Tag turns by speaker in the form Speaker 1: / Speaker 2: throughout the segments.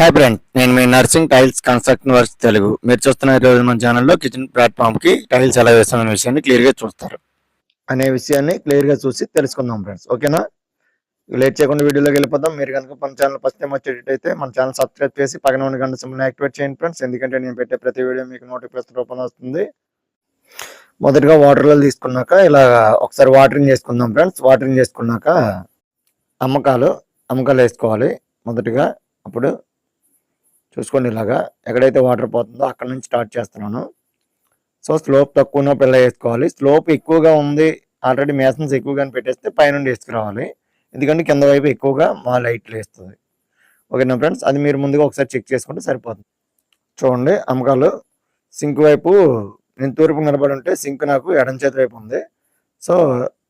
Speaker 1: Hi friend నేను మీ Narsing tiles construction works Telugu. మీరు చూస్తున్న ఈ రోజు మన ఛానల్లో కిచెన్ ప్లాట్ఫామ్కి టైల్స్ ఎలా వేస్తామనే విషయాన్ని క్లియర్గా చూస్తారు. అనే విషయాన్ని క్లియర్గా చూసి తెలుసుకుందాం ఫ్రెండ్స్ ఓకేనా లేట్ చేయకుండా వీడియోలోకి వెళ్ళిపోదాం. మీరు కనుక మన ఛానల్ ఫస్ట్ టైం వచ్చేటట్టయితే మన ఛానల్ సబ్స్క్రైబ్ చేసి పక్కన ఉన్న గంట సింబల్ యాక్టివేట్ చేయండి ఫ్రెండ్స్ ఎందుకంటే నేను పెట్టే ప్రతి వీడియో మీకు నోటిఫికేషన్ రూపంలో వస్తుంది. మొదటగా వాటర్లో తీసుకున్నాక ఇలా ఒకసారి వాటరింగ్ చేసుకుందాం ఫ్రెండ్స్ వాటరింగ్ చేసుకున్నాక అమ్మకాలు అమ్మకాలు వేసుకోవాలి. మొదటిగా అప్పుడు చూసుకోండి ఇలాగా. ఎక్కడైతే వాటర్ పోతుందో అక్కడ నుంచి స్టార్ట్ చేస్తున్నాను. సో స్లోప్ తక్కువ పిల్ల వేసుకోవాలి. స్లోప్ ఎక్కువగా ఉంది. ఆల్రెడీ మేసన్స్ ఎక్కువగా పెట్టేస్తే పైనుండి వేసుకురావాలి. ఎందుకంటే కింద వైపు ఎక్కువగా మా లైట్లు వేస్తుంది. ఓకేనా ఫ్రెండ్స్ అది మీరు ముందుగా ఒకసారి చెక్ చేసుకుంటే సరిపోతుంది. చూడండి అమ్మకాలు. సింక్ వైపు నేను తూర్పు నిలబడి ఉంటే సింక్ నాకు ఎడం చేతి వైపు ఉంది. సో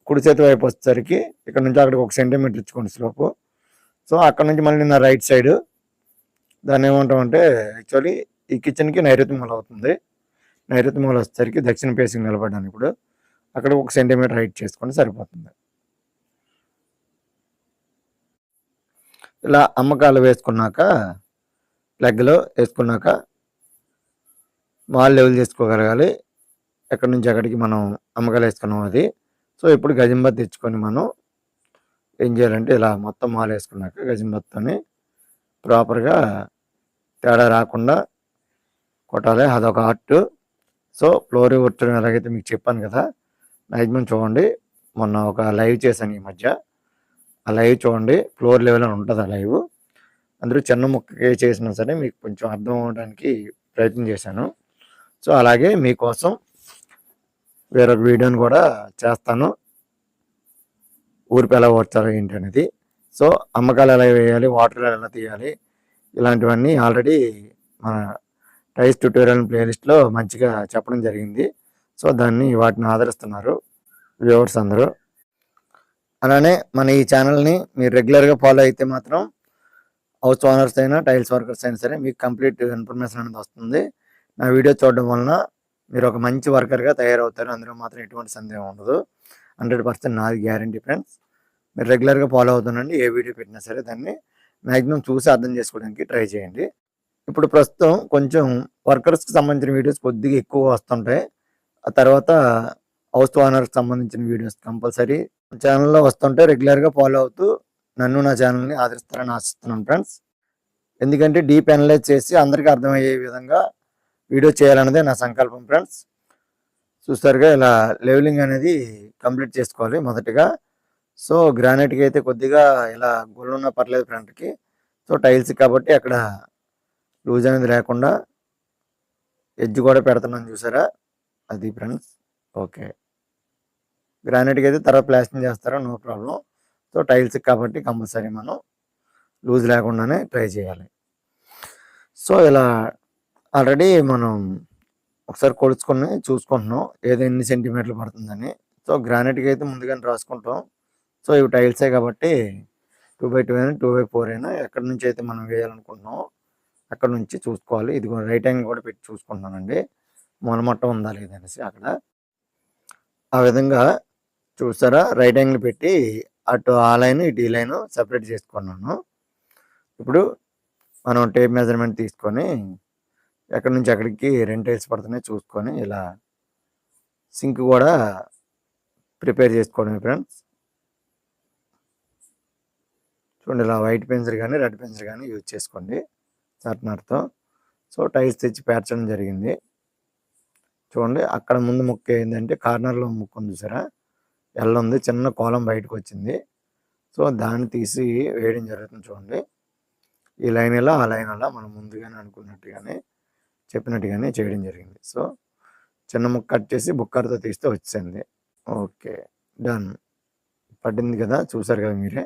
Speaker 1: కుడి చేతి వైపు వచ్చేసరికి ఇక్కడ నుంచి అక్కడికి ఒక సెంటీమీటర్ ఇచ్చుకోండి స్లోపు సో అక్కడ నుంచి మళ్ళీ నా రైట్ సైడ్ దాన్ని ఏమంటామంటే యాక్చువల్లీ ఈ కిచెన్కి నైరుతి మూల అవుతుంది. నైరుతి మూల వచ్చేసరికి దక్షిణ ఫేసింగ్ నిలబడడానికి ఇప్పుడు అక్కడ ఒక సెంటీమీటర్ హైట్ చేసుకుంటే సరిపోతుంది. ఇలా అమ్మకాలు వేసుకున్నాక ప్లగ్లో వేసుకున్నాక మాల్ లెవెల్ చేసుకోగలగాలి. ఎక్కడి నుంచి అక్కడికి మనం అమ్మకాలు వేసుకున్నాం అది. సో ఇప్పుడు గజంబత్ తెచ్చుకొని మనం ఏం చేయాలంటే ఇలా మొత్తం మాల్ వేసుకున్నాక గజంబత్తని ప్రాపర్గా తేడా రాకుండా కొట్టాలి. అదొక ఆర్ట్. సో ఫ్లోర్ కొట్టడం ఎలాగైతే మీకు చెప్పాను కదా మ్యాక్సిమం చూడండి. మొన్న ఒక లైవ్ చేశాను ఈ మధ్య. ఆ లైవ్ చూడండి. ఫ్లోర్ లెవెల్ అని ఉంటుంది ఆ లైవ్. అందరూ చిన్న ముక్కకి చేసినా సరే మీకు కొంచెం అర్థం అవడానికి ప్రయత్నం చేశాను. సో అలాగే మీకోసం వేరొక వీడియోని కూడా చేస్తాను. ఊరిపి ఎలా ఓడ్చాలి ఏంటి అనేది. సో అమ్మకాలు ఎలా వేయాలి వాటర్ ఎలా తీయాలి ఇలాంటివన్నీ ఆల్రెడీ మన టైస్ ట్యూటోరియల్ ప్లేలిస్ట్లో మంచిగా చెప్పడం జరిగింది. సో దాన్ని వాటిని ఆదరిస్తున్నారు వ్యూవర్స్ అందరూ. అలానే మన ఈ ఛానల్ని మీరు రెగ్యులర్గా ఫాలో అయితే మాత్రం హౌస్ ఓనర్స్ అయినా టైల్స్ వర్కర్స్ అయినా సరే మీకు కంప్లీట్ ఇన్ఫర్మేషన్ అనేది వస్తుంది. నా వీడియో చూడడం వలన మీరు ఒక మంచి వర్కర్గా తయారవుతారు. అందులో మాత్రం ఎటువంటి సందేహం ఉండదు. హండ్రెడ్ పర్సెంట్ నాది గ్యారంటీ ఫ్రెండ్స్. మీరు రెగ్యులర్గా ఫాలో అవుతుండండి ఏ వీడియో పెట్టినా సరే దాన్ని మ్యాక్సిమం చూసి అర్థం చేసుకోవడానికి ట్రై చేయండి. ఇప్పుడు ప్రస్తుతం కొంచెం వర్కర్స్కి సంబంధించిన వీడియోస్ కొద్దిగా ఎక్కువ వస్తుంటాయి. ఆ తర్వాత హౌస్ ఓనర్కి సంబంధించిన వీడియోస్ కంపల్సరీ ఛానల్లో వస్తుంటే రెగ్యులర్గా ఫాలో అవుతూ నన్ను నా ఛానల్ని ఆదరిస్తారని ఆశిస్తున్నాను ఫ్రెండ్స్ ఎందుకంటే డీప్ అనలైజ్ చేసి అందరికీ అర్థమయ్యే విధంగా వీడియో చేయాలన్నదే నా సంకల్పం ఫ్రెండ్స్ చూస్తారుగా ఇలా లెవెలింగ్ అనేది కంప్లీట్ చేసుకోవాలి మొదటిగా. సో గ్రానైట్కి అయితే కొద్దిగా ఇలా గుళ్ళున్నా పర్లేదు ఫ్రంట్కి సో టైల్స్ కాబట్టి అక్కడ లూజ్ అనేది లేకుండా ఎడ్జ్ కూడా పెడుతున్నాను చూసారా? అది ఫ్రెండ్స్. ఓకే. గ్రానైట్కి అయితే తర్వాత ప్లాస్టింగ్ చేస్తారా? నో ప్రాబ్లం సో టైల్స్ కాబట్టి కంపల్సరీ మనం లూజ్ లేకుండానే ట్రై చేయాలి. సో ఇలా ఆల్రెడీ మనం ఒకసారి కొలుచుకొని చూసుకుంటున్నాం. ఏదో ఎన్ని సెంటీమీటర్లు పడుతుందని. సో గ్రానైట్కి అయితే ముందుగానే రాసుకుంటాం. సో ఇవి టైల్సే కాబట్టి టూ బై టూ అయినా టూ బై ఫోర్ అయినా ఎక్కడి నుంచి అయితే మనం వేయాలనుకుంటున్నామో అక్కడ నుంచి చూసుకోవాలి. ఇది రైట్ యాంగిల్ కూడా పెట్టి చూసుకుంటున్నానండి. మొనమట్టం ఉందా లేదనేసి అక్కడ. ఆ విధంగా చూసారా? రైట్ యాంగిల్ పెట్టి అటు ఆ లైన్ ఇటు ఈ లైన్ సపరేట్ చేసుకున్నాను. ఇప్పుడు మనం టేప్ మెజర్మెంట్ తీసుకొని ఎక్కడి నుంచి ఎక్కడికి రెండు టైల్స్ పడుతున్నాయి చూసుకొని ఇలా సింక్ కూడా ప్రిపేర్ చేసుకోవడం ఫ్రెండ్స్. చూడండి ఇలా వైట్ పెన్సిల్ కానీ రెడ్ పెన్సిల్ కానీ యూజ్ చేసుకోండి షార్ప్నర్తో. సో టైల్స్ తెచ్చి పేర్చడం జరిగింది. చూడండి అక్కడ ముందు ముక్క ఏంటంటే కార్నర్లో ముక్క ఉంది చూసారా? ఎల్ల ఉంది చిన్న కోలం బయటకు వచ్చింది సో దాన్ని తీసి వేయడం జరుగుతుంది చూడండి. ఈ లైన్ ఎలా ఆ లైన్ అలా మనం ముందుగానే అనుకున్నట్టుగానే చెప్పినట్టుగానే చేయడం జరిగింది. సో చిన్న ముక్క కట్ చేసి బుక్కర్తో తీస్తే వచ్చింది ఓకే డన్. పడింది కదా? చూసారు కదా మీరే?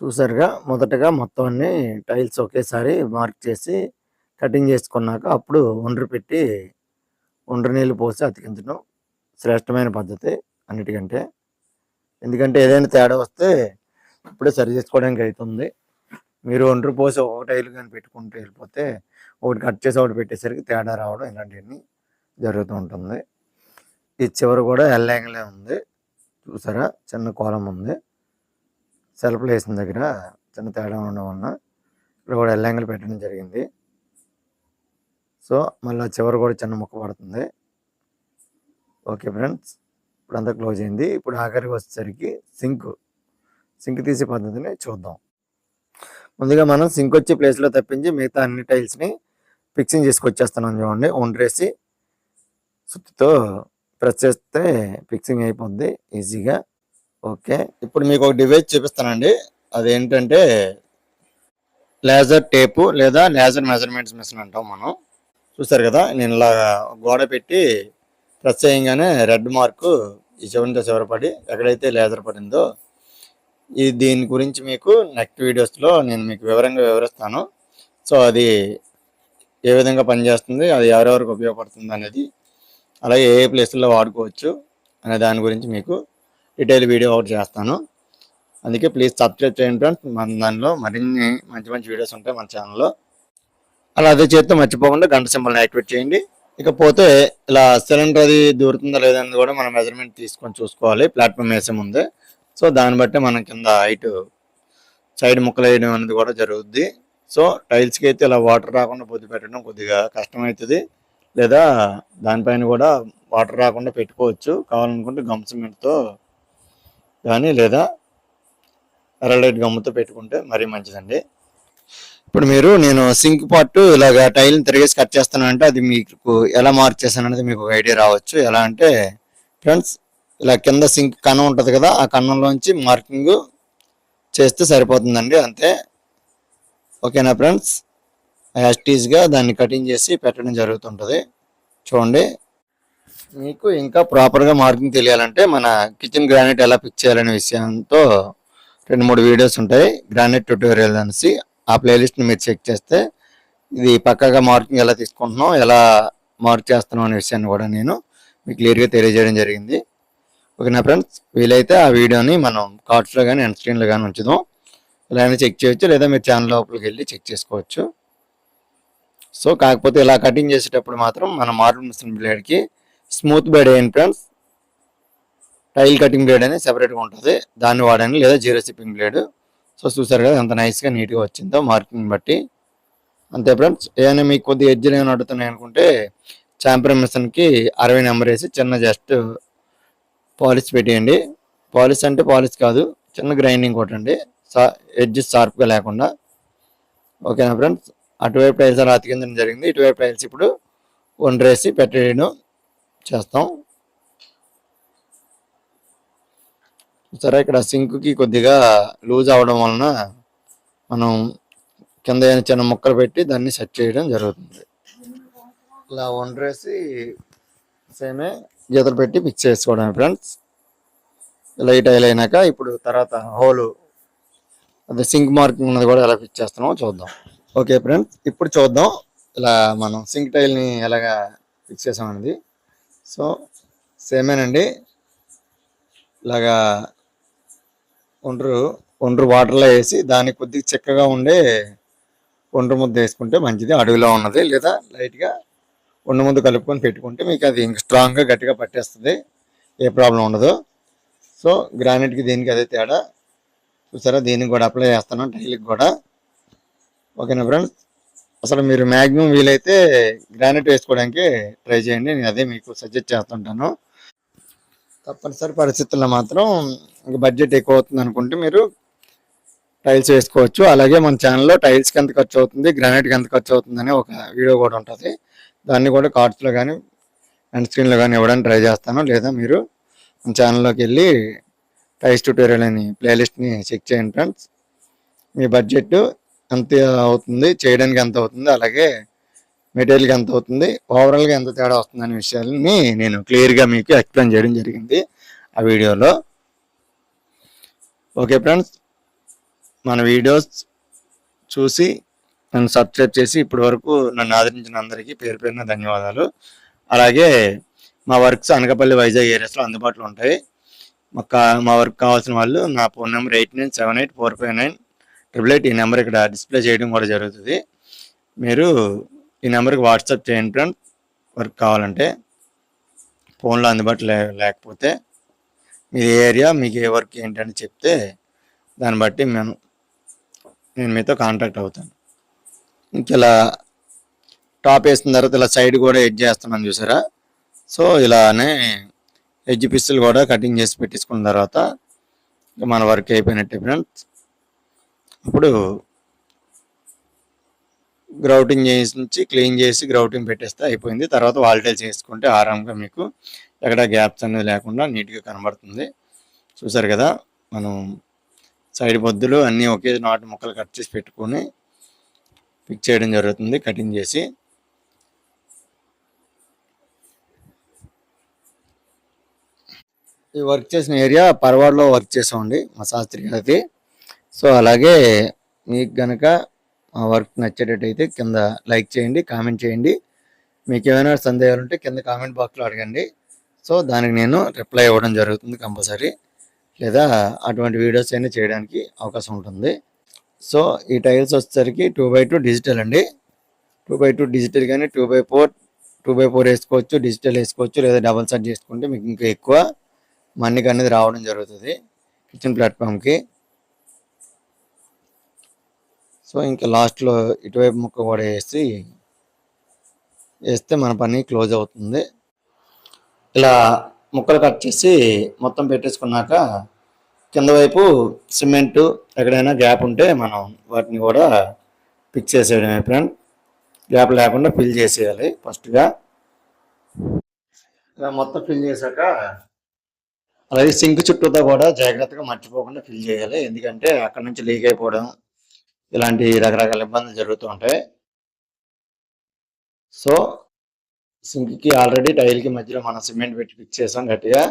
Speaker 1: చూసారుగా మొదటగా మొత్తం అన్ని టైల్స్ ఒకేసారి మార్క్ చేసి కటింగ్ చేసుకున్నాక అప్పుడు ఒండ్రు పెట్టి ఒండ్రు నీళ్ళు పోసి అతికించడం శ్రేష్టమైన పద్ధతి అన్నిటికంటే. ఎందుకంటే ఏదైనా తేడా వస్తే ఇప్పుడే సరి చేసుకోవడానికి అవుతుంది మీరు ఒండ్రు పోసి ఒక టైల్ కానీ పెట్టుకుంటూ వెళ్ళిపోతే ఒకటి కట్ చేసి ఒకటి పెట్టేసరికి తేడా రావడం ఇలాంటివన్నీ జరుగుతూ ఉంటుంది. ఈ చివరి కూడా ఎల్ యాంగిలే ఉంది. చూసారా? చిన్న కోలం ఉంది. సెల్ఫ్లు వేసిన దగ్గర చిన్న తేడా ఉండడం వలన ఇక్కడ కూడా ఎల్యాంగిల్ పెట్టడం జరిగింది. సో మళ్ళీ చివరి కూడా చిన్న ముక్క పడుతుంది. ఓకే ఫ్రెండ్స్ ఇప్పుడు అంతా క్లోజ్ అయింది. ఇప్పుడు ఆఖరికి వచ్చేసరికి సింక్ సింక్ తీసే పద్ధతిని చూద్దాం. ముందుగా మనం సింక్ వచ్చే ప్లేస్లో తప్పించి మిగతా అన్ని టైల్స్ని ఫిక్సింగ్ చేసుకొచ్చేస్తున్నాం చూడండి. ఒండ్రేసి సుత్తితో ప్రెస్ చేస్తే ఫిక్సింగ్ అయిపోద్ది ఈజీగా. ఓకే. ఇప్పుడు మీకు ఒక డివైస్ చూపిస్తానండి. అదేంటంటే లేజర్ టేపు లేదా లేజర్ మెజర్మెంట్స్ మిషన్ అంటాం మనం. చూసారు కదా నేను ఇలా గోడ పెట్టి ప్రెస్ రెడ్ మార్కు ఈ చివరితో చివరి పడి ఎక్కడైతే లేజర్ పడిందో ఈ దీని గురించి మీకు నెక్స్ట్ వీడియోస్లో నేను మీకు వివరంగా వివరిస్తాను. సో అది ఏ విధంగా పనిచేస్తుంది అది ఎవరెవరికి ఉపయోగపడుతుంది అనేది అలాగే ఏ ఏ ప్లేస్లో వాడుకోవచ్చు అనే దాని గురించి మీకు డీటెయిల్ వీడియో ఒకటి చేస్తాను. అందుకే ప్లీజ్ సబ్స్క్రైబ్ చేయండి ఫ్రెండ్స్. మన దానిలో మరిన్ని మంచి మంచి వీడియోస్ ఉంటాయి మన ఛానల్లో. అలా అదే చేస్తే మర్చిపోకుండా గంట సింబల్ని యాక్టివేట్ చేయండి. ఇకపోతే ఇలా సిలిండర్ అది దూరుతుందా లేదని కూడా మనం మెజర్మెంట్ తీసుకొని చూసుకోవాలి. ప్లాట్ఫామ్ వేసే ముందే. సో దాన్ని బట్టి మనం కింద హైట్ సైడ్ ముక్కలు వేయడం అనేది కూడా జరుగుద్ది. సో టైల్స్కి అయితే ఇలా వాటర్ రాకుండా పొద్దు పెట్టడం కొద్దిగా కష్టమవుతుంది. లేదా దానిపైన కూడా వాటర్ రాకుండా పెట్టుకోవచ్చు. కావాలనుకుంటే గమ్ సిమెంట్తో కానీ లేదా ఎర్రలైట్ గమ్ముతో పెట్టుకుంటే మరీ మంచిదండి. ఇప్పుడు మీరు నేను సింక్ పార్ట్ ఇలాగ టైల్ని తిరిగేసి కట్ చేస్తానంటే అది మీకు ఎలా మార్చేసాను అనేది మీకు ఒక ఐడియా రావచ్చు. ఎలా అంటే ఫ్రెండ్స్ ఇలా కింద సింక్ కన్నం ఉంటుంది కదా ఆ కన్నంలోంచి మార్కింగ్ చేస్తే సరిపోతుందండి అంతే. ఓకేనా ఫ్రెండ్స్? యాస్టీజ్గా దాన్ని కటింగ్ చేసి పెట్టడం జరుగుతుంటుంది. చూడండి. మీకు ఇంకా ప్రాపర్గా మార్కింగ్ తెలియాలంటే మన కిచెన్ గ్రానైట్ ఎలా పిక్ చేయాలనే విషయంతో రెండు మూడు వీడియోస్ ఉంటాయి. గ్రానైట్ ట్యూటోరియల్ అనేసి ఆ ప్లేలిస్ట్ని మీరు చెక్ చేస్తే ఇది పక్కాగా మార్కింగ్ ఎలా తీసుకుంటున్నాం ఎలా మార్క్ చేస్తున్నాం అనే విషయాన్ని కూడా నేను మీకు క్లియర్గా తెలియజేయడం జరిగింది. ఓకేనా ఫ్రెండ్స్ వీలైతే ఆ వీడియోని మనం కార్డ్స్లో కానీ ఎండ్ స్క్రీన్లో కానీ ఉంచుదాం. ఇలా అయినా చెక్ చేయొచ్చు లేదా మీరు ఛానల్ లోపలికి వెళ్ళి చెక్ చేసుకోవచ్చు. సో కాకపోతే ఇలా కటింగ్ చేసేటప్పుడు మాత్రం మన మార్బుల్ మిషన్ బ్లేడ్కి స్మూత్ బ్లేడ్ అయ్యింది ఫ్రెండ్స్? టైల్ కటింగ్ బ్లేడ్ అనేది సెపరేట్గా ఉంటుంది. దాన్ని వాడండి లేదా జీరో సిప్పింగ్ బ్లేడ్. సో చూసారు కదా ఎంత నైస్గా నీట్గా వచ్చిందో మార్కింగ్ బట్టి. అంతే ఫ్రెండ్స్ ఏమైనా మీకు కొద్దిగా ఎడ్జ్లు ఏమైనా అడుగుతున్నాయి అనుకుంటే చాంపర్ మిషన్కి అరవై నెంబర్ వేసి చిన్న జస్ట్ పాలిష్ పెట్టేయండి. పాలిష్ అంటే పాలిష్ కాదు చిన్న గ్రైండింగ్ కొట్టండి. సా ఎడ్జ్ షార్ప్గా లేకుండా. ఓకేనా ఫ్రెండ్స్ అటువైపు టైల్స్ అలా అతికించడం జరిగింది. ఇటువైపు టైల్స్ ఇప్పుడు వండ్రేసి పెట్టేయడం. చేస్తాం. సరే ఇక్కడ సింక్కి కొద్దిగా లూజ్ అవడం వలన మనం కింద ఏమైనా చిన్న ముక్కలు పెట్టి దాన్ని సెట్ చేయడం జరుగుతుంది. ఇలా వండరేసి సేమే గీతలు పెట్టి ఫిక్స్ చేసుకోవడం ఫ్రెండ్స్. ఇలా ఈ టైల్ అయినాక ఇప్పుడు తర్వాత హోలు అదే సింక్ మార్కింగ్ ఉన్నది కూడా ఎలా ఫిక్స్ చేస్తున్నామో చూద్దాం. ఓకే ఫ్రెండ్స్ ఇప్పుడు చూద్దాం. ఇలా మనం సింక్ టైల్ని ఎలాగా ఫిక్స్ చేసామనేది. సో సేమేనండి ఇలాగా ఒండ్రు ఒండ్రు వాటర్లో వేసి దానికి కొద్దిగా చిక్కగా ఉండే ఒండ్రు ముద్ద వేసుకుంటే మంచిది. అడవిలో ఉన్నది లేదా లైట్గా ఒండ్రు ముద్ద కలుపుకొని పెట్టుకుంటే మీకు అది ఇంక స్ట్రాంగ్గా గట్టిగా పట్టేస్తుంది. ఏ ప్రాబ్లం ఉండదు. సో గ్రానైట్కి దీనికి అదే తేడా. చూసారా? దీనికి కూడా అప్లై చేస్తాను టైల్కి కూడా. ఓకేనా ఫ్రెండ్స్? అసలు మీరు మ్యాక్సిమం వీలైతే గ్రానైట్ వేసుకోవడానికి ట్రై చేయండి. నేను అదే మీకు సజెస్ట్ చేస్తుంటాను. తప్పనిసరి పరిస్థితుల్లో మాత్రం ఇంకా బడ్జెట్ ఎక్కువ అవుతుంది అనుకుంటే మీరు టైల్స్ వేసుకోవచ్చు. అలాగే మన ఛానల్లో టైల్స్కి ఎంత ఖర్చు అవుతుంది గ్రానైట్కి ఎంత ఖర్చు అవుతుంది ఒక వీడియో కూడా ఉంటుంది. దాన్ని కూడా కార్డ్స్లో కానీ అండ్ స్క్రీన్లో కానీ ఇవ్వడానికి ట్రై చేస్తాను. లేదా మీరు మన ఛానల్లోకి వెళ్ళి టైల్స్ ట్యూటోరియల్ అని ప్లేలిస్ట్ని చెక్ చేయండి ఫ్రెండ్స్ మీ బడ్జెట్ ఎంత అవుతుంది చేయడానికి ఎంత అవుతుంది అలాగే మెటీరియల్కి ఎంత అవుతుంది ఓవరాల్గా ఎంత తేడా వస్తుంది అనే విషయాలని నేను క్లియర్గా మీకు ఎక్స్ప్లెయిన్ చేయడం జరిగింది ఆ వీడియోలో. ఓకే ఫ్రెండ్స్ మన వీడియోస్ చూసి నన్ను సబ్స్క్రైబ్ చేసి ఇప్పటి వరకు నన్ను ఆదరించిన అందరికీ పేరు పేరున ధన్యవాదాలు. అలాగే మా వర్క్స్ అనకాపల్లి వైజాగ్ ఏరియాస్లో అందుబాటులో ఉంటాయి. మా కా- మా వర్క్ కావాల్సిన వాళ్ళు నా phone number eight nine seven eight four five nine triple eight ఈ నెంబర్ ఇక్కడ డిస్ప్లే చేయడం కూడా జరుగుతుంది. మీరు ఈ నెంబర్కి వాట్సాప్ చేయండి ఫ్రెండ్ వర్క్ కావాలంటే ఫోన్లో అందుబాటులో లేకపోతే మీ ఏరియా మీకు ఏ వర్క్ ఏంటని చెప్తే దాన్ని బట్టి మేము నేను మీతో కాంటాక్ట్ అవుతాను. ఇంక ఇలా టాప్ వేసిన తర్వాత ఇలా సైడ్ కూడా ఎడ్జ్ చేస్తున్నాను చూసారా? సో ఇలానే ఎడ్జ్ పిస్తులు కూడా కటింగ్ చేసి పెట్టేసుకున్న తర్వాత మన వర్క్ అయిపోయినట్టే ఫ్రెండ్స్ ఇప్పుడు గ్రౌటింగ్ చేసి క్లీన్ చేసి గ్రౌటింగ్ పెట్టేస్తే అయిపోయింది. తర్వాత వాల్టేజ్ చేసుకుంటే ఆరాంగా మీకు ఎక్కడ గ్యాప్స్ అనేది లేకుండా నీట్గా కనబడుతుంది. చూసారు కదా మనం సైడ్ బొద్దులు అన్నీ ఒకే నాటు ముక్కలు కట్ చేసి పెట్టుకొని పిక్ చేయడం జరుగుతుంది కటింగ్ చేసి. ఈ వర్క్ చేసిన ఏరియా పర్వాడలో వర్క్ చేసామండి మా శాస్త్రి గారి సో అలాగే మీకు గనక ఆ వర్క్ నచ్చేటట్టయితే కింద లైక్ చేయండి కామెంట్ చేయండి. మీకు ఏమైనా సందేహాలు ఉంటే కింద కామెంట్ బాక్స్లో అడగండి. సో దానికి నేను రిప్లై ఇవ్వడం జరుగుతుంది కంపల్సరీ. లేదా అటువంటి వీడియోస్ అయినా చేయడానికి అవకాశం ఉంటుంది. సో ఈ టైల్స్ వచ్చేసరికి టూ బై టూ డిజిటల్ అండి. టూ బై టూ డిజిటల్ కానీ two by four two by four వేసుకోవచ్చు డిజిటల్ వేసుకోవచ్చు లేదా డబల్ సెట్ చేసుకుంటే మీకు ఇంకా ఎక్కువ మన్నిక అనేది రావడం జరుగుతుంది. కిచెన్ ప్లాట్ఫామ్కి. సో ఇంకా లాస్ట్లో ఇటువైపు ముక్క కూడా వేసి వేస్తే మన పని క్లోజ్ అవుతుంది. ఇలా ముక్కలు కట్ చేసి మొత్తం పెట్టేసుకున్నాక కింద వైపు సిమెంటు ఎక్కడైనా గ్యాప్ ఉంటే మనం వాటిని కూడా ఫిక్స్ చేసేయడమే ఫ్రెండ్ గ్యాప్ లేకుండా ఫిల్ చేసేయాలి ఫస్ట్గా. ఇలా మొత్తం ఫిల్ చేశాక అలాగే సింక్ చుట్టూతో కూడా జాగ్రత్తగా మర్చిపోకుండా ఫిల్ చేయాలి. ఎందుకంటే అక్కడ నుంచి లీక్ అయిపోవడం ఇలాంటి రకరకాల ఇబ్బందులు జరుగుతూ ఉంటాయి. సో సింక్కి ఆల్రెడీ టైల్కి మధ్యలో మనం సిమెంట్ పెట్టి ఫిక్స్ చేసాం గట్టిగా.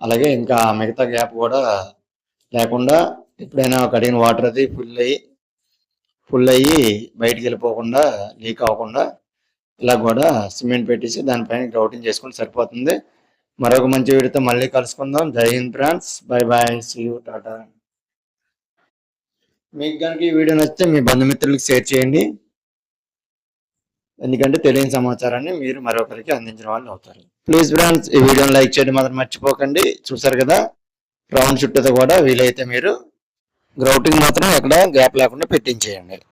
Speaker 1: అలాగే ఇంకా మిగతా గ్యాప్ కూడా లేకుండా ఎప్పుడైనా కడిగిన వాటర్ అది ఫుల్ అయ్యి ఫుల్ అయ్యి బయటికి వెళ్ళిపోకుండా లీక్ అవ్వకుండా ఇలా కూడా సిమెంట్ పెట్టేసి దానిపైన గ్రౌటింగ్ చేసుకుంటే సరిపోతుంది. మరొక మంచి వీడియోతో మళ్ళీ కలుసుకుందాం. జై Hind friends bye bye see you Tata మీకు కనుక ఈ వీడియో నచ్చితే మీ బంధుమిత్రులకు షేర్ చేయండి. ఎందుకంటే తెలియని సమాచారాన్ని మీరు మరొకరికి అందించిన వాళ్ళు అవుతారు. ప్లీజ్ ఫ్రెండ్స్ ఈ వీడియోని లైక్ చేయడం మాత్రం మర్చిపోకండి. చూసారు కదా? రౌండ్ చుట్టూతో కూడా వీలైతే మీరు గ్రౌటింగ్ మాత్రం ఎక్కడ గ్యాప్ లేకుండా పెట్టించేయండి.